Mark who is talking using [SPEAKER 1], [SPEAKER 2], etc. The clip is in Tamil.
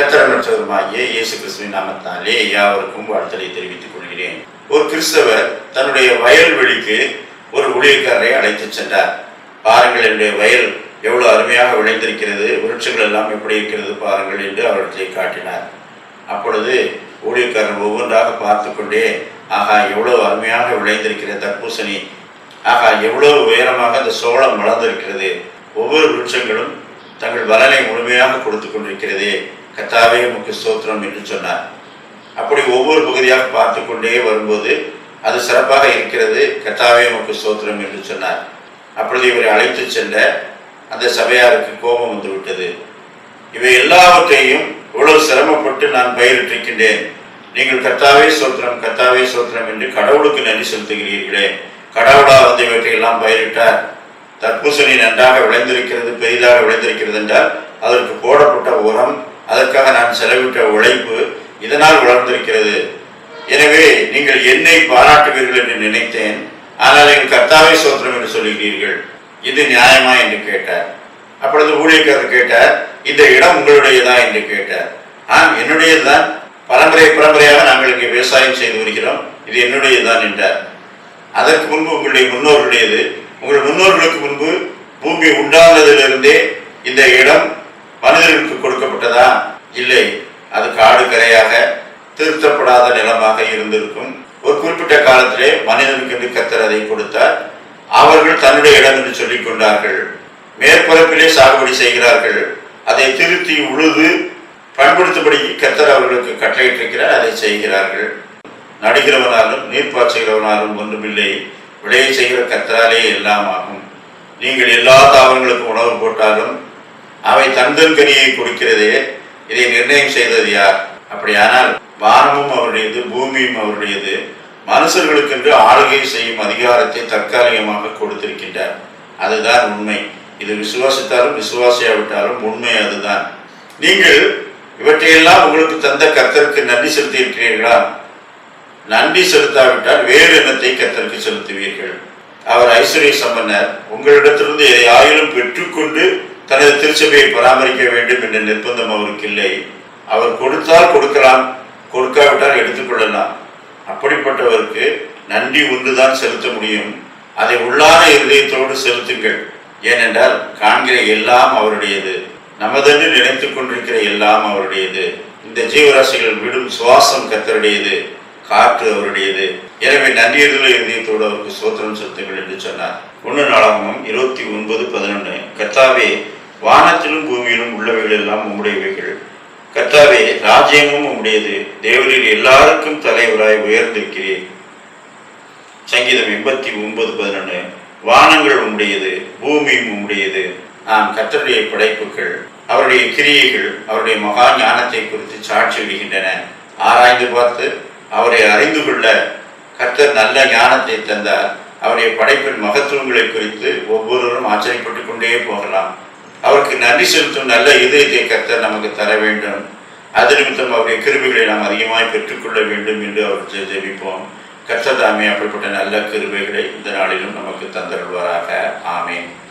[SPEAKER 1] ஆண்டவராகிய இயேசு கிறிஸ்துவின் நாமத்தாலே யாவருக்கும் வாழ்த்தலை தெரிவித்துக் கொள்கிறேன். ஒரு கிறிஸ்தவர் தன்னுடைய வயல்வெளிக்கு ஒரு ஊழியக்காரரை அழைத்துச் சென்றார். பாருங்கள் என்னுடைய வயல் எவ்வளவு அருமையாக விளைந்திருக்கிறது விருட்சங்கள் எல்லாம் எப்படி இருக்கிறது பாருங்கள் என்று அவர்களை காட்டினார். அப்பொழுது ஊழியக்காரன் ஒவ்வொன்றாக பார்த்து கொண்டே ஆகா எவ்வளவு அருமையாக விளைந்திருக்கிற தர்பூசணி! ஆகா எவ்வளவு உயரமாக அந்த சோளம் வளர்ந்திருக்கிறது! ஒவ்வொரு விருட்சங்களும் தங்கள் பலனை முழுமையாக கொடுத்து கொண்டிருக்கிறதே! கத்தாவே முக்கிய ஸ்தோத்திரம் என்று சொன்னார். அப்படி ஒவ்வொரு பகுதியாக பார்த்து கொண்டே வரும்போது அது சிறப்பாக இருக்கிறது. கத்தாவே முக்கிய ஸ்தோத்திரம் என்று சொன்னார். அப்பொழுது இவரை அழைத்து சென்ற அந்த சபையாருக்கு கோபம் வந்து விட்டது. இவை எல்லாவற்றையும் இவ்வளவு சிரமப்பட்டு நான் பயிரிட்டிருக்கின்றேன். நீங்கள் கத்தாவே சோத்திரம் கத்தாவே சோத்திரம் என்று கடவுளுக்கு நன்றி செலுத்துகிறீர்களே. கடவுளா வந்து இவற்றையெல்லாம் பயிரிட்டார். தர்பூசணி நன்றாக விளைந்திருக்கிறது பெரிதாக விளைந்திருக்கிறது என்றால் அதற்கு போடப்பட்ட உரம் அதற்காக நான் செலவிட்ட உழைப்பு இதனால் வளர்ந்திருக்கிறது எனவே நீங்கள் என்னை பாராட்டுவீர்கள் என்று நினைத்தேன். ஆனால் என் கர்த்தாவை சோத்திரம் என்று சொல்லுகிறீர்கள். இது நியாயமா என்று கேட்டார். அப்பொழுது ஊழியக்காரர் கேட்டார் இந்த இடம் உங்களுடையதா என்று கேட்டார். ஆம் என்னுடையதுதான். பரம்பரை பரம்பரையாக நாங்கள் இங்கே விவசாயம் செய்து வருகிறோம். இது என்னுடையதுதான் என்றார். அதற்கு முன்பு உங்களுடைய முன்னோர்களுடையது. உங்கள் முன்னோர்களுக்கு முன்பு பூமி உண்டானதிலிருந்தே இந்த இடம் மனிதர்களுக்கு கொடுக்கப்பட்டதா? இல்லை. அது காடு கரையாக திருத்தப்படாத நிலமாக இருந்திருக்கும். ஒரு குறிப்பிட்ட காலத்திலே மனிதனுக்கு என்று கத்தர் அதை கொடுத்தார். அவர்கள் தன்னுடைய இடம் என்று சொல்லிக் கொண்டார்கள். மேற்பரப்பிலே சாகுபடி செய்கிறார்கள். அதை திருத்தி உழுது பயன்படுத்தபடி கத்தர் அவர்களுக்கு கட்டளையிட்டிருக்கிறார். அதை செய்கிறார்கள். நடுகிறவனாலும் நீர் பாய்ச்சுகிறவனாலும் ஒன்றுமில்லை. விளைய செய்கிற கத்தராலே எல்லாம் ஆகும். நீங்கள் எல்லா தாவரங்களுக்கும் உணவு போட்டாலும் அவை தந்தல் கனியை கொடுக்கிறதே இதை நிர்ணயம் செய்தது யார்? அப்படியானால் வானமும் அவருடையது பூமியும் அவருடையது. மனுஷர்களுக்கென்று ஆளுகை செய்யும் அதிகாரத்தை தற்காலிகமாக கொடுத்திருக்கின்றார். அதுதான் உண்மை. இது விசுவாசித்தாலும் விசுவாசியாவிட்டாலும் உண்மை அதுதான். நீங்கள் இவற்றையெல்லாம் உங்களுக்கு தந்த கத்தருக்கு நன்றி செலுத்தியிருக்கிறீர்களா? நன்றி செலுத்தாவிட்டால் வேறு எண்ணத்தை கத்தருக்கு செலுத்துவீர்கள். அவர் ஐஸ்வர்ய சம்பன்னர் உங்களிடத்திலிருந்து எதை ஆயிலும் பெற்றுக்கொண்டு தனது திருச்சபையை பராமரிக்க வேண்டும் என்ற நிர்பந்தம் அவருக்கு இல்லை. அவர் கொடுத்தால் கொடுக்கலாம் கொடுக்காவிட்டால் எடுத்துக்கொள்ளலாம் அப்படிப்பட்டவருக்கு நன்றி ஒன்றுதான் செலுத்த முடியும். அதை உள்ளான இருதயத்தோடு செலுத்துங்கள். ஏனென்றால் காண்கிற எல்லாம் அவருடையது. நமதென்று நினைத்துக் கொண்டிருக்கிற எல்லாம் அவருடையது. இந்த ஜீவராசிகள் விடும் சுவாசம் கத்தருடையது காற்று அவருடையது. எனவே நன்றியதுள்ள இருதயத்தோடு அவருக்கு சோத்திரம் செலுத்துங்கள் என்று சொன்னார். ஒன்று நாளாகவும் இருபத்தி ஒன்பது பதினொன்று கத்தாவே வானத்திலும் பூமியிலும் உள்ளவைகள் எல்லாம் உம்முடையவைகள் கத்தாவே ராஜ்யமும் உம்முடையது. தேவரில் எல்லாருக்கும் தலைவராய் உயர்ந்திருக்கிறேன் சங்கீதம் எண்பத்தி ஒன்பது பதினொன்று வானங்கள் உம்முடையது பூமியும் உம்முடையது. நாம் கத்தருடைய படைப்புகள் அவருடைய கிரியைகள் அவருடைய மகா ஞானத்தை குறித்து சாட்சி விடுகின்றன ஆராய்ந்து பார்த்து அவரை அறிந்து கொள்ள கர்த்தர் நல்ல ஞானத்தை தந்தார். அவருடைய படைப்பின் மகத்துவங்களை குறித்து ஒவ்வொருவரும் ஆச்சரியப்பட்டுக் கொண்டே போகலாம். அவருக்கு நன்றி செலுத்தும் நல்ல இதயத்தை கர்த்தர் நமக்கு தர வேண்டும். அது நிமித்தம் அவருடைய கிருபிகளை நாம் அதிகமாக பெற்றுக்கொள்ள வேண்டும் என்று அவர் ஜெ- ஜெபிப்போம். கர்த்தர் தாமே அப்படிப்பட்ட நல்ல கிருபைகளை இந்த நாளிலும் நமக்கு தந்தருள்வாராக. ஆமேன்.